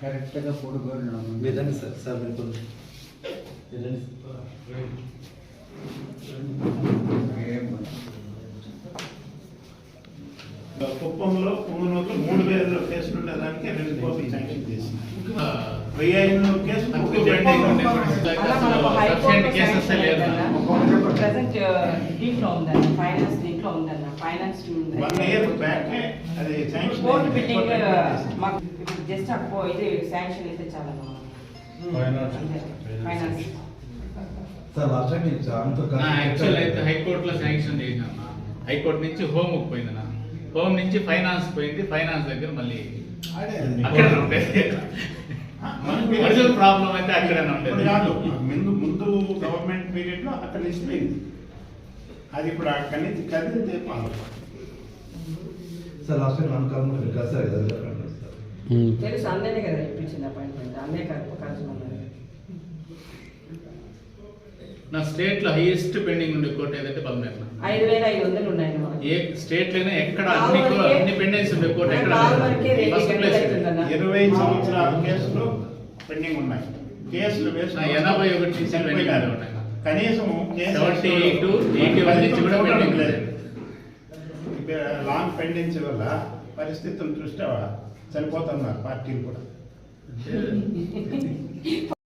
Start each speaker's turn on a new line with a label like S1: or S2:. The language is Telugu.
S1: కరెక్ట్గా ఫోటో
S2: వెళ్ళండి సార్ సార్ వెళ్ళండి
S3: కుప్పంలో పుంగనూరులో మూడు వేల కేసులు ఉండేదానికి రెండు కోట్లు శాంక్షన్ చేసింది వెయ్యి ఐదు కేసులు వన్ ఇయర్ బ్యాక్ అది శాంక్షన్
S4: కోర్టు బిల్డింగ్ మాకు జస్ట్ అప్పో ఇది శాంక్షన్ అయితే చాలా ఫైనాన్స్
S2: సార్ లాస్ట్ టైం
S5: హైకోర్టులో శాంక్షన్ చేసినా హైకోర్టు నుంచి హోమ్ పోయింది నా హోమ్ నుంచి ఫైనాన్స్ పోయింది ఫైనాన్స్ దగ్గర మళ్ళీ అక్కడ ఉండేది. ఒరిజినల్ ప్రాబ్లం అయితే అక్కడనే ఉండేది.
S3: కాదు ముందు ముందు గవర్నమెంట్ పీరియడ్లో అక్కడ లిస్ట్ అయింది అది ఇప్పుడు అక్కడి నుంచి కదిలితే పాలు
S2: సార్ లాస్ట్ టైం కదా సార్
S4: తెలుసు అందరినీ కదా ఇప్పించింది అపాయింట్మెంట్ అన్నే కలిసి ఉన్నారు
S5: నా స్టేట్లో హైయెస్ట్ పెండింగ్ ఉండే కోర్టు ఏదంటే పల్మేర్
S4: ఐదు వేల ఐదు వందలు ఉన్నాయి.
S5: ఏ స్టేట్లోనే ఎక్కడ అన్ని అన్ని పెండెన్స్ ఉండే కోర్టు ఎక్కడ ఫస్ట్
S4: ఎక్కడ
S5: ప్లేస్?
S3: ఇరవై సంవత్సరాల కేసులు పెండింగ్ ఉన్నాయి కేసులు
S5: ఎనభై ఒకటి నుంచి
S3: చనిపోయినారు.
S5: పెండింగ్ ఉన్నాయి.
S3: కనీసం case
S5: seventy eight eighty one నుంచి కూడా పెండింగ్ లేదు
S3: లాంగ్ పెండెన్సీ వల్ల పరిస్థితులు దృష్ట్యా చనిపోతున్నారు పార్టీలు కూడా